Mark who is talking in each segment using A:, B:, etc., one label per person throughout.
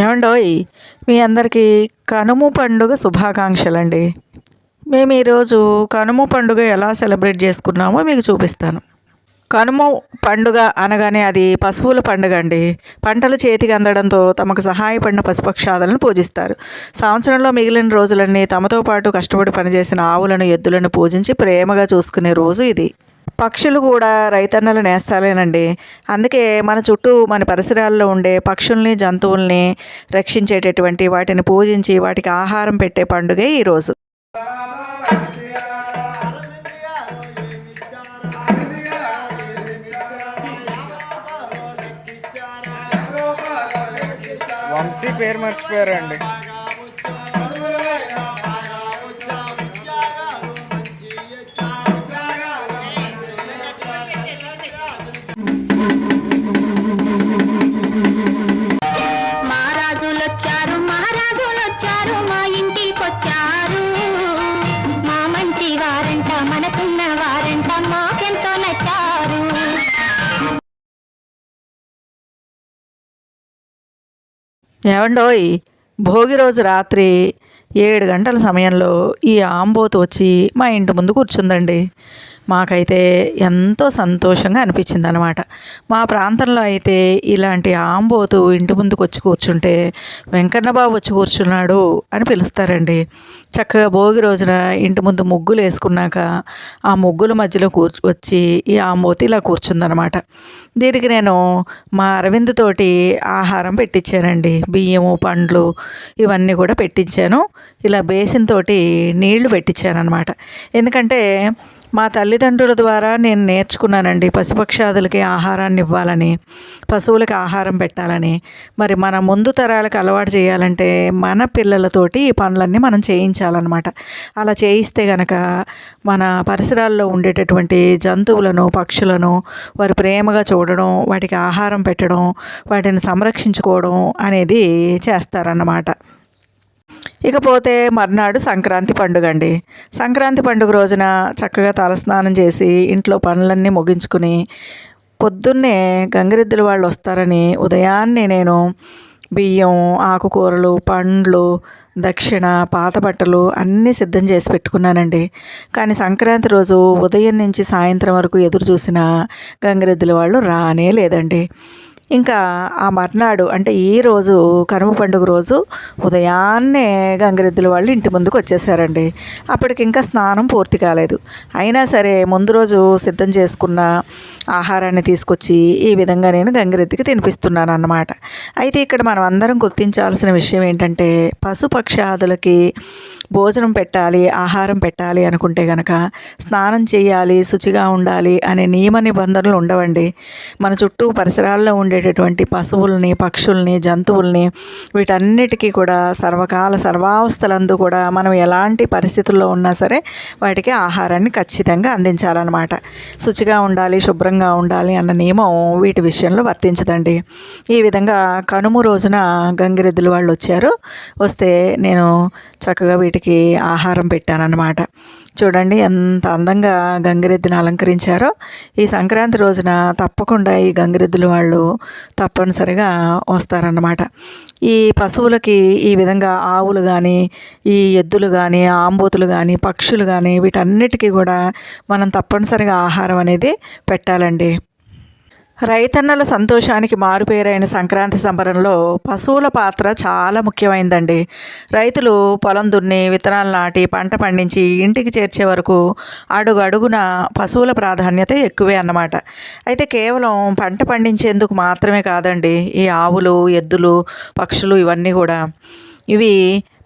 A: ఏమండోయ్ మీ అందరికీ కనుమ పండుగ శుభాకాంక్షలండి. మేము ఈరోజు కనుమ పండుగ ఎలా సెలబ్రేట్ చేసుకున్నామో మీకు చూపిస్తాను. కనుమ పండుగ అనగానే అది పశువుల పండుగ అండి. పంటలు చేతికి అందడంతో తమకు సహాయపడిన పశుపక్షాదులను పూజిస్తారు. సంవత్సరంలో మిగిలిన రోజులన్నీ తమతో పాటు కష్టపడి పనిచేసిన ఆవులను ఎద్దులను పూజించి ప్రేమగా చూసుకునే రోజు ఇది. పక్షులు కూడా రైతన్నలు నేస్తాలేనండి. అందుకే మన చుట్టూ మన పరిసరాల్లో ఉండే పక్షుల్ని జంతువుల్ని రక్షించేటటువంటి వాటిని పూజించి వాటికి ఆహారం పెట్టే పండుగే ఈరోజు
B: వంశీ పేరు మర్చిపోయారండి.
A: ఏమండోయ్ భోగి రోజు రాత్రి ఏడు గంటల సమయంలో ఈ ఆంబోతు వచ్చి మా ఇంటి ముందు కూర్చుందండి. మాకైతే ఎంతో సంతోషంగా అనిపించింది అనమాట మా ప్రాంతంలో అయితే ఇలాంటి ఆంబోతు ఇంటి ముందుకు వచ్చి కూర్చుంటే వెంకన్న బాబు వచ్చి కూర్చున్నాడు అని పిలుస్తారండి. చక్కగా భోగి రోజున ఇంటి ముందు ముగ్గులు వేసుకున్నాక ఆ ముగ్గుల మధ్యలో కూర్చు వచ్చి ఈ ఆంబోతు ఇలా కూర్చుందనమాట దీనికి నేను మా అరవింద్ తోటి ఆహారం పెట్టించానండి. బియ్యము పండ్లు ఇవన్నీ కూడా పెట్టించాను. ఇలా బేసిన్ తోటి నీళ్ళు పెట్టించాను అనమాట ఎందుకంటే మా తల్లిదండ్రుల ద్వారా నేను నేర్చుకున్నానండి పశుపక్షాదులకి ఆహారాన్ని ఇవ్వాలని పశువులకి ఆహారం పెట్టాలని. మరి మన ముందు తరాలకు అలవాటు చేయాలంటే మన పిల్లలతోటి ఈ పనులన్నీ మనం చేయించాలన్నమాట. అలా చేయిస్తే గనక మన పరిసరాల్లో ఉండేటటువంటి జంతువులను పక్షులను వారు ప్రేమగా చూడడం వాటికి ఆహారం పెట్టడం వాటిని సంరక్షించుకోవడం అనేది చేస్తారన్నమాట. ఇకపోతే మర్నాడు సంక్రాంతి పండుగ అండి సంక్రాంతి పండుగ రోజున చక్కగా తలస్నానం చేసి ఇంట్లో పనులన్నీ ముగించుకుని పొద్దున్నే గంగిరెద్దుల వాళ్ళు వస్తారని ఉదయాన్నే నేను బియ్యం ఆకుకూరలు పండ్లు దక్షిణ పాత బట్టలు అన్నీ సిద్ధం చేసి పెట్టుకున్నానండి. కానీ సంక్రాంతి రోజు ఉదయం నుంచి సాయంత్రం వరకు ఎదురు చూసిన గంగిరెద్దుల వాళ్ళు రానే లేదండి. ఇంకా ఆ మర్నాడు అంటే ఈ రోజు కనుమ పండుగ రోజు ఉదయాన్నే గంగిరెద్దుల వాళ్ళు ఇంటి ముందుకు వచ్చేసారండి. అప్పటికి ఇంకా స్నానం పూర్తి కాలేదు. అయినా సరే ముందు రోజు సిద్ధం చేసుకున్న ఆహారాన్ని తీసుకొచ్చి ఈ విధంగా నేను గంగిరెద్దుకి తినిపిస్తున్నాను అన్నమాట అయితే ఇక్కడ మనం అందరం గుర్తించాల్సిన విషయం ఏంటంటే పశుపక్షాదులకి భోజనం పెట్టాలి ఆహారం పెట్టాలి అనుకుంటే గనక స్నానం చేయాలి శుచిగా ఉండాలి అనే నియమ నిబంధనలు ఉండవండి. మన చుట్టూ పరిసరాల్లో ఉండేటటువంటి పశువుల్ని పక్షుల్ని జంతువుల్ని వీటన్నిటికీ కూడా సర్వకాల సర్వావస్థలందు కూడా మనం ఎలాంటి పరిస్థితుల్లో ఉన్నా సరే వాటికి ఆహారాన్ని ఖచ్చితంగా అందించాలన్నమాట. శుచిగా ఉండాలి శుభ్రంగా ఉండాలి అన్న నియమం వీటి విషయంలో వర్తించదండి. ఈ విధంగా కనుమ రోజున గంగిరెద్దులు వాళ్ళు వచ్చారు. వస్తే నేను చక్కగా వీటికి ఆహారం పెట్టానన్నమాట. చూడండి ఎంత అందంగా గంగిరెద్దుని అలంకరించారో. ఈ సంక్రాంతి రోజున తప్పకుండా ఈ గంగిరెద్దుల వాళ్ళు తప్పనిసరిగా వస్తారన్నమాట. ఈ పశువులకి ఈ విధంగా ఆవులు కానీ ఈ ఎద్దులు కానీ ఆంబోతులు కానీ పక్షులు కానీ వీటన్నిటికీ కూడా మనం తప్పనిసరిగా ఆహారం అనేది పెట్టాలండి. రైతన్నల సంతోషానికి మారుపేరైన సంక్రాంతి సంబరంలో పశువుల పాత్ర చాలా ముఖ్యమైందండి. రైతులు పొలం దున్ని విత్తనాలు నాటి పంట పండించి ఇంటికి చేర్చే వరకు అడుగు అడుగున పశువుల ప్రాధాన్యత ఎక్కువే అన్నమాట. అయితే కేవలం పంట పండించేందుకు మాత్రమే కాదండి ఈ ఆవులు ఎద్దులు పక్షులు ఇవన్నీ కూడా. ఇవి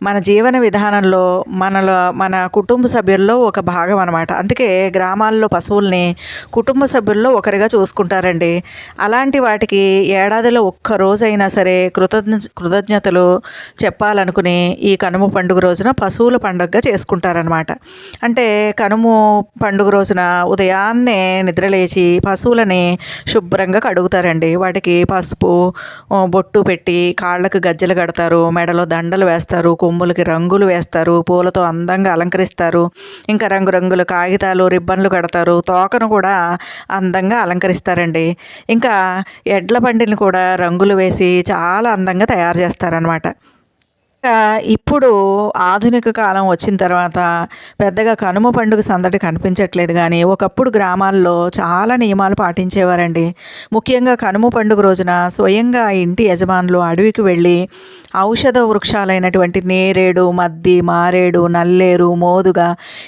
A: మన జీవన విధానంలో మనలో మన కుటుంబ సభ్యుల్లో ఒక భాగం అనమాట అందుకే గ్రామాల్లో పశువుల్ని కుటుంబ సభ్యుల్లో ఒకరిగా చూసుకుంటారండి. అలాంటి వాటికి ఏడాదిలో ఒక్క రోజైనా సరే కృతజ్ఞ కృతజ్ఞతలు చెప్పాలనుకుని ఈ కనుమ పండుగ రోజున పశువుల పండుగగా చేసుకుంటారనమాట అంటే కనుమ పండుగ రోజున ఉదయాన్నే నిద్రలేచి పశువులని శుభ్రంగా కడుగుతారండి. వాటికి పసుపు బొట్టు పెట్టి కాళ్ళకు గజ్జెలు కడతారు మెడలో దండలు వేస్తారు కొమ్ములకి రంగులు వేస్తారు పూలతో అందంగా అలంకరిస్తారు. ఇంకా రంగురంగుల కాగితాలు రిబ్బన్లు కడతారు. తోకను కూడా అందంగా అలంకరిస్తారండి. ఇంకా ఎడ్ల బండిని కూడా రంగులు వేసి చాలా అందంగా తయారు చేస్తారనమాట ఇంకా ఇప్పుడు ఆధునిక కాలం వచ్చిన తర్వాత పెద్దగా కనుమ పండుగ సందడి కనిపించట్లేదు కానీ ఒకప్పుడు గ్రామాల్లో చాలా నియమాలు పాటించేవారండి. ముఖ్యంగా కనుమ పండుగ రోజున స్వయంగా ఇంటి యజమానులు అడవికి వెళ్ళి ఔషధ వృక్షాలైనటువంటి నేరేడు మద్ది మారేడు నల్లేరు మోదుగ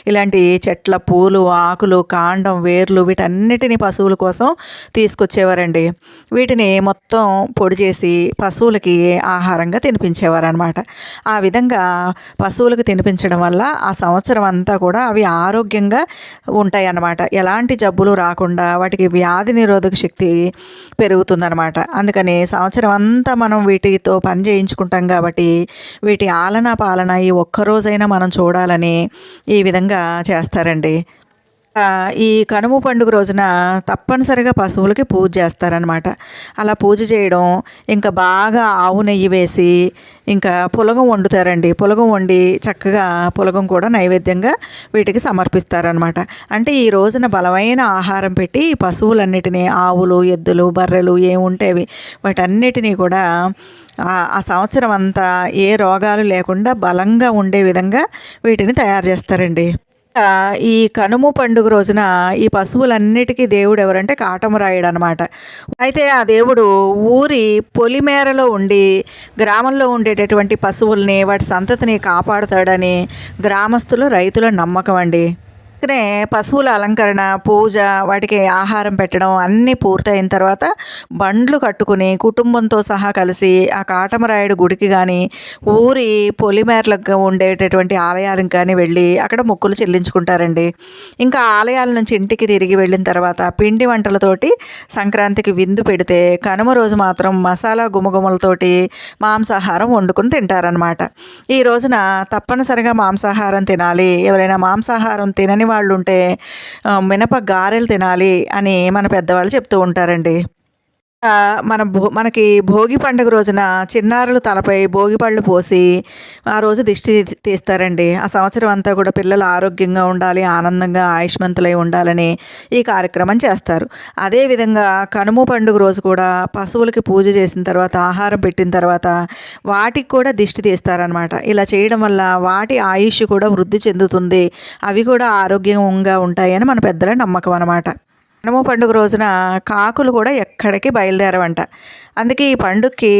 A: ఇలాంటి చెట్ల పూలు ఆకులు కాండం వేర్లు వీటన్నిటిని పశువుల కోసం తీసుకొచ్చేవారండి. వీటిని మొత్తం పొడి చేసి పశువులకి ఆహారంగా తినిపించేవారు అనమాట ఆ విధంగా పశువులకు తినిపించడం వల్ల ఆ సంవత్సరం అంతా కూడా అవి ఆరోగ్యంగా ఉంటాయి అన్నమాట ఎలాంటి జబ్బులు రాకుండా వాటికి వ్యాధి నిరోధక శక్తి పెరుగుతుందన్నమాట. అందుకని సంవత్సరం అంతా మనం వీటితో పని చేయించుకుంటాం కాబట్టి వీటి ఆలన పాలన ఈ ఒక్కరోజైనా మనం చూడాలని ఈ విధంగా చేస్తారండి. ఈ కనుమ పండుగ రోజున తప్పనిసరిగా పశువులకి పూజ చేస్తారనమాట అలా పూజ చేయడం ఇంకా బాగా ఆవు నెయ్యి వేసి ఇంకా పులగం వండుతారండి. పులగం వండి చక్కగా పులగం కూడా నైవేద్యంగా వీటికి సమర్పిస్తారనమాట అంటే ఈ రోజున బలమైన ఆహారం పెట్టి ఈ పశువులన్నిటినీ ఆవులు ఎద్దులు బర్రెలు ఏముంటేవి వాటన్నిటినీ కూడా ఆ- సంవత్సరం అంతా ఏ రోగాలు లేకుండా బలంగా ఉండే విధంగా వీటిని తయారు చేస్తారండి. ఈ కనుమ పండుగ రోజున ఈ పశువులన్నిటికీ దేవుడు ఎవరంటే కాటమరాయుడు అనమాట అయితే ఆ దేవుడు ఊరి పొలిమేరలో ఉండి గ్రామంలో ఉండేటటువంటి పశువుల్ని వాటి సంతతిని కాపాడుతాడని గ్రామస్తులు రైతుల నమ్మకం అండి. అందుకనే పశువుల అలంకరణ పూజ వాటికి ఆహారం పెట్టడం అన్నీ పూర్తయిన తర్వాత బండ్లు కట్టుకుని కుటుంబంతో సహా కలిసి ఆ కాటమరాయుడు గుడికి కానీ ఊరి పొలిమేరలకు ఉండేటటువంటి ఆలయాలకు కానీ వెళ్ళి అక్కడ మొక్కులు చెల్లించుకుంటారండి. ఇంకా ఆలయాల నుంచి ఇంటికి తిరిగి వెళ్ళిన తర్వాత పిండి వంటలతోటి సంక్రాంతికి విందు పెడితే కనుమ రోజు మాత్రం మసాలా గుమగుమలతోటి మాంసాహారం వండుకుని తింటారనమాట ఈ రోజున తప్పనిసరిగా మాంసాహారం తినాలి. ఎవరైనా మాంసాహారం తినని వాళ్ళు ఉంటే మినప గారెలు తినాలి అని మన పెద్దవాళ్ళు చెప్తూ ఉంటారండి. మన భో మనకి భోగి పండుగ రోజున చిన్నారులు తలపై భోగి పళ్ళు పోసి ఆ రోజు దిష్టి తీస్తారండి. ఆ సంవత్సరం అంతా కూడా పిల్లలు ఆరోగ్యంగా ఉండాలి ఆనందంగా ఆయుష్మంతులై ఉండాలని ఈ కార్యక్రమం చేస్తారు. అదేవిధంగా కనుమ పండుగ రోజు కూడా పశువులకి పూజ చేసిన తర్వాత ఆహారం పెట్టిన తర్వాత వాటికి కూడా దిష్టి తీస్తారనమాట ఇలా చేయడం వల్ల వాటి ఆయుష్ కూడా వృద్ధి చెందుతుంది. అవి కూడా ఆరోగ్యంగా ఉంటాయని మన పెద్దల నమ్మకం అనమాట కనుమ పండుగ రోజున కాకులు కూడా ఎక్కడికి బయలుదేరవంట. అందుకే ఈ పండుగకి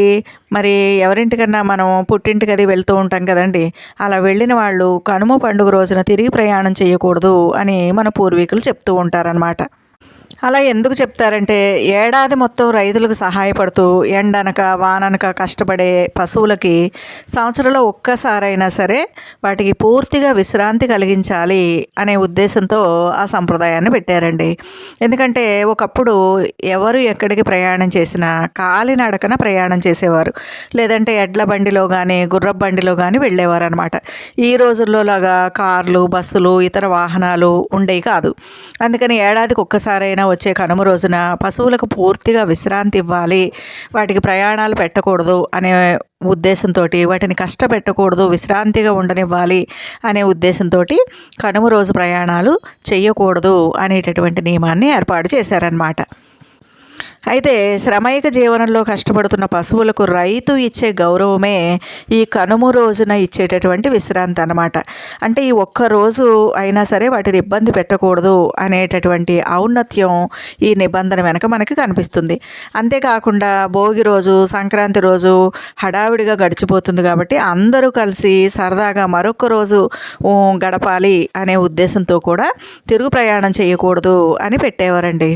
A: మరి ఎవరింటికన్నా మనం పుట్టింటికి అది వెళ్తూ ఉంటాం కదండి. అలా వెళ్ళిన వాళ్ళు కనుమ పండుగ రోజున తిరిగి ప్రయాణం చేయకూడదు అని మన పూర్వీకులు చెప్తూ ఉంటారనమాట అలా ఎందుకు చెప్తారంటే ఏడాది మొత్తం రైతులకు సహాయపడుతూ ఎండనక వాననక కష్టపడే పశువులకి సంవత్సరంలో ఒక్కసారైనా సరే వాటికి పూర్తిగా విశ్రాంతి కలిగించాలి అనే ఉద్దేశంతో ఆ సంప్రదాయాన్ని పెట్టారండి. ఎందుకంటే ఒకప్పుడు ఎవరు ఎక్కడికి ప్రయాణం చేసినా కాలినడకన ప్రయాణం చేసేవారు. లేదంటే ఎడ్ల బండిలో కానీ గుర్రపు బండిలో కానీ వెళ్ళేవారు అనమాట ఈ రోజుల్లో లాగా కార్లు బస్సులు ఇతర వాహనాలు ఉండేవి కాదు. అందుకని ఏడాదికి ఒక్కసారైనా వచ్చే కనుమ రోజున పశువులకు పూర్తిగా విశ్రాంతి ఇవ్వాలి వాటికి ప్రయాణాలు పెట్టకూడదు అనే ఉద్దేశంతో వాటిని కష్టపెట్టకూడదు విశ్రాంతిగా ఉండనివ్వాలి అనే ఉద్దేశంతో కనుమ రోజు ప్రయాణాలు చేయకూడదు అనేటటువంటి నియమాన్ని ఏర్పాటు చేశారనమాట అయితే శ్రమైక జీవనంలో కష్టపడుతున్న పశువులకు రైతు ఇచ్చే గౌరవమే ఈ కనుము రోజున ఇచ్చేటటువంటి విశ్రాంతి అనమాట అంటే ఈ ఒక్క రోజు అయినా సరే వాటిని ఇబ్బంది పెట్టకూడదు అనేటటువంటి ఔన్నత్యం ఈ నిబంధన వెనక మనకి కనిపిస్తుంది. అంతేకాకుండా భోగి రోజు సంక్రాంతి రోజు హడావిడిగా గడిచిపోతుంది కాబట్టి అందరూ కలిసి సరదాగా మరొక రోజు గడపాలి అనే ఉద్దేశంతో కూడా తిరుగు ప్రయాణం చేయకూడదు అని పెట్టేవారండి.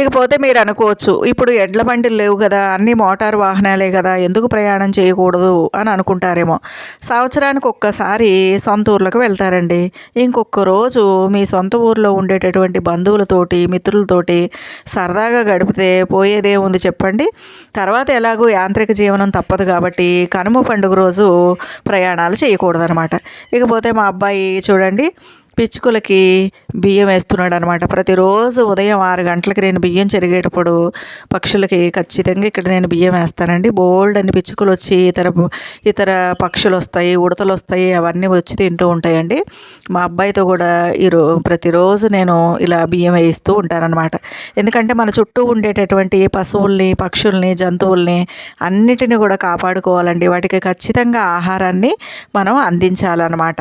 A: ఇకపోతే మీరు అనుకోవచ్చు ఇప్పుడు ఎడ్ల బండిలు లేవు కదా అన్ని మోటారు వాహనాలే కదా ఎందుకు ప్రయాణం చేయకూడదు అని అనుకుంటారేమో. సంవత్సరానికి ఒక్కసారి సొంత ఊర్లకు వెళ్తారండి. ఇంకొక రోజు మీ సొంత ఊర్లో ఉండేటటువంటి బంధువులతోటి మిత్రులతోటి సరదాగా గడిపితే పోయేదే ఉంది చెప్పండి. తర్వాత ఎలాగో యాంత్రిక జీవనం తప్పదు కాబట్టి కనుమ పండుగ రోజు ప్రయాణాలు చేయకూడదనమాట ఇకపోతే మా అబ్బాయి చూడండి పిచ్చుకలకి బియ్యం వేస్తున్నాడు అనమాట ప్రతిరోజు ఉదయం ఆరు గంటలకి నేను బియ్యం చెరిగేటప్పుడు పక్షులకి ఖచ్చితంగా ఇక్కడ నేను బియ్యం వేస్తానండి. బోల్డ్ అని పిచ్చుకలు వచ్చి ఇతర ఇతర పక్షులు వస్తాయి ఉడతలు వస్తాయి అవన్నీ వచ్చి తింటూ ఉంటాయండి. మా అబ్బాయితో కూడా ఈరో ప్రతిరోజు నేను ఇలా బియ్యం వేయిస్తూ ఉంటానన్నమాట ఎందుకంటే మన చుట్టూ ఉండేటటువంటి పశువుల్ని పక్షుల్ని జంతువుల్ని అన్నిటిని కూడా కాపాడుకోవాలండి. వాటికి ఖచ్చితంగా ఆహారాన్ని మనం అందించాలన్నమాట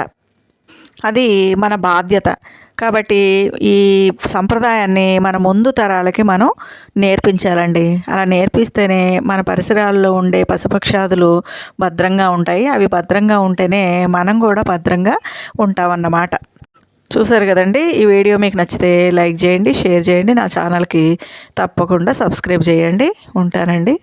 A: అది మన బాధ్యత. కాబట్టి ఈ సంప్రదాయాన్ని మన ముందు తరాలకి మనం నేర్పించాలండి. అలా నేర్పిస్తేనే మన పరిసరాల్లో ఉండే పశుపక్షాదులు భద్రంగా ఉంటాయి. అవి భద్రంగా ఉంటేనే మనం కూడా భద్రంగా ఉంటామన్నమాట. చూసారు కదండి? ఈ వీడియో మీకు నచ్చితే లైక్ చేయండి షేర్ చేయండి. నా ఛానల్కి తప్పకుండా సబ్స్క్రైబ్ చేయండి. ఉంటానండి.